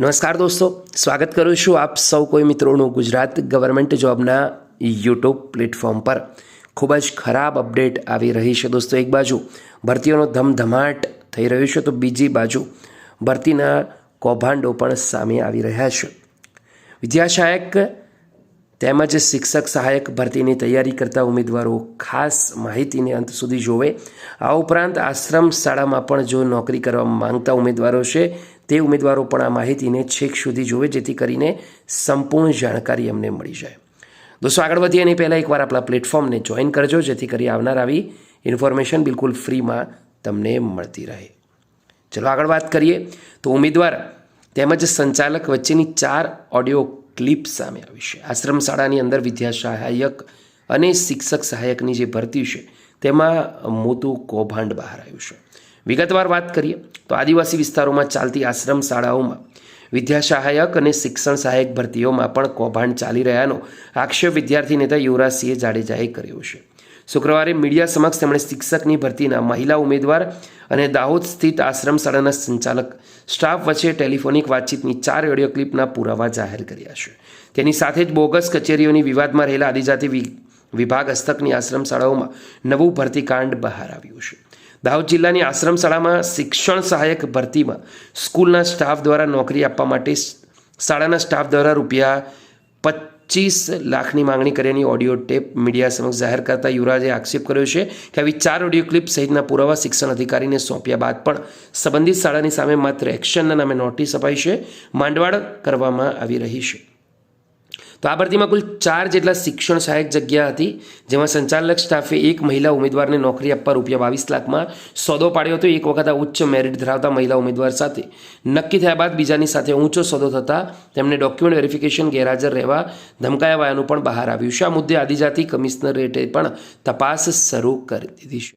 નમસ્કાર દોસ્તો, સ્વાગત કરું છું આપ સૌ કોઈ મિત્રોનું ગુજરાત ગવર્મેન્ટ જોબના યુટ્યુબ પ્લેટફોર્મ પર. ખૂબ જ ખરાબ અપડેટ આવી રહી છે દોસ્તો એક બાજુ. ભરતીઓનો ધમધમાટ થઈ રહ્યું છે તો બીજી બાજુ ભરતીના કૌભાંડો પણ સામે આવી રહ્યા છે. વિદ્યાસહાયક તેમજ શિક્ષક સહાયક ભરતીની તૈયારી કરતા ઉમેદવારો ખાસ માહિતીને અંત સુધી જોવે. આ ઉપરાંત આશ્રમ શાળામાં પણ જો નોકરી કરવા માંગતા ઉમેદવારો છે, તે ઉમેદવારો પણ આ માહિતીને છેક સુધી જોવે, જેથી કરીને સંપૂર્ણ જાણકારી અમને મળી જાય. દોસ્તો, આગળ વધીએ એની પહેલાં એકવાર આપણા પ્લેટફોર્મને જોઈન કરજો, જેથી કરી આવનાર આવી ઇન્ફોર્મેશન બિલકુલ ફ્રીમાં તમને મળતી રહે. ચલો આગળ વાત કરીએ. તો ઉમેદવાર તેમજ સંચાલક વચ્ચેની ચાર ઓડિયો ક્લિપ સામે આવી છે. આશ્રમ શાળાની અંદર વિદ્યા સહાયક અને શિક્ષક સહાયકની જે ભરતી છે, તેમાં મોટું કૌભાંડ બહાર આવ્યું છે. વિગતવાર વાત કરીએ, તો આદિવાસી વિસ્તારોમાં ચાલતી આશ્રમ શાળાઓમાં વિદ્યા સહાયક અને શિક્ષણ સહાયક ભરતીઓમાં પણ કૌભાંડ ચાલી રહ્યાનો આક્ષેપ વિદ્યાર્થી નેતા યુવરાજસિંહ જાડેજાએ કર્યો છે. શુક્રવારે મીડિયા સમક્ષ તેમણે શિક્ષકની ભરતીના મહિલા ઉમેદવાર અને દાહોદ સ્થિત આશ્રમ શાળાના સંચાલક સ્ટાફ વચ્ચે ટેલિફોનિક વાતચીતની ચાર ઓડિયો ક્લિપના પુરાવા જાહેર કર્યા છે. તેની સાથે જ બોગસ કચેરીઓની વિવાદમાં રહેલા આદિજાતિ વિભાગ હસ્તકની આશ્રમ શાળાઓમાં નવું ભરતી કાંડ બહાર આવ્યું છે. દાહોદ જિલ્લાની આશ્રમ શાળામાં શિક્ષણ સહાયક ભરતીમાં સ્કૂલના સ્ટાફ દ્વારા નોકરી આપવા માટે શાળાના સ્ટાફ દ્વારા રૂપિયા પચીસ લાખની માંગણી કર્યાની ઓડિયો ટેપ મીડિયા સમક્ષ જાહેર કરતા યુવરાજે આક્ષેપ કર્યો છે કે આવી ચાર ઓડિયો ક્લિપ સહિતના પુરાવા શિક્ષણ અધિકારીને સોંપ્યા બાદ પણ સંબંધિત શાળાની સામે માત્ર એક્શનના નામે નોટિસ અપાઈ છે. માંડવાળ કરવામાં આવી રહી છે. તો આ ભરતીમાં કુલ ચાર જેટલા શિક્ષણ સહાયક જગ્યા હતી, જેમાં સંચાલક સ્ટાફે એક મહિલા ઉમેદવારને નોકરી આપવા રૂપિયા બાવીસ લાખમાં સોદો પાડ્યો હતો. એક વખત આ ઉચ્ચ મેરિટ ધરાવતા મહિલા ઉમેદવાર સાથે નક્કી થયા બાદ બીજાની સાથે ઊંચો સોદો થતાં તેમને ડોક્યુમેન્ટ વેરિફિકેશન ગેરહાજર રહેવા ધમકાયા પણ બહાર આવ્યું. છે આ મુદ્દે આદિજાતિ કમિશનરેટે પણ તપાસ શરૂ કરી દીધી છે?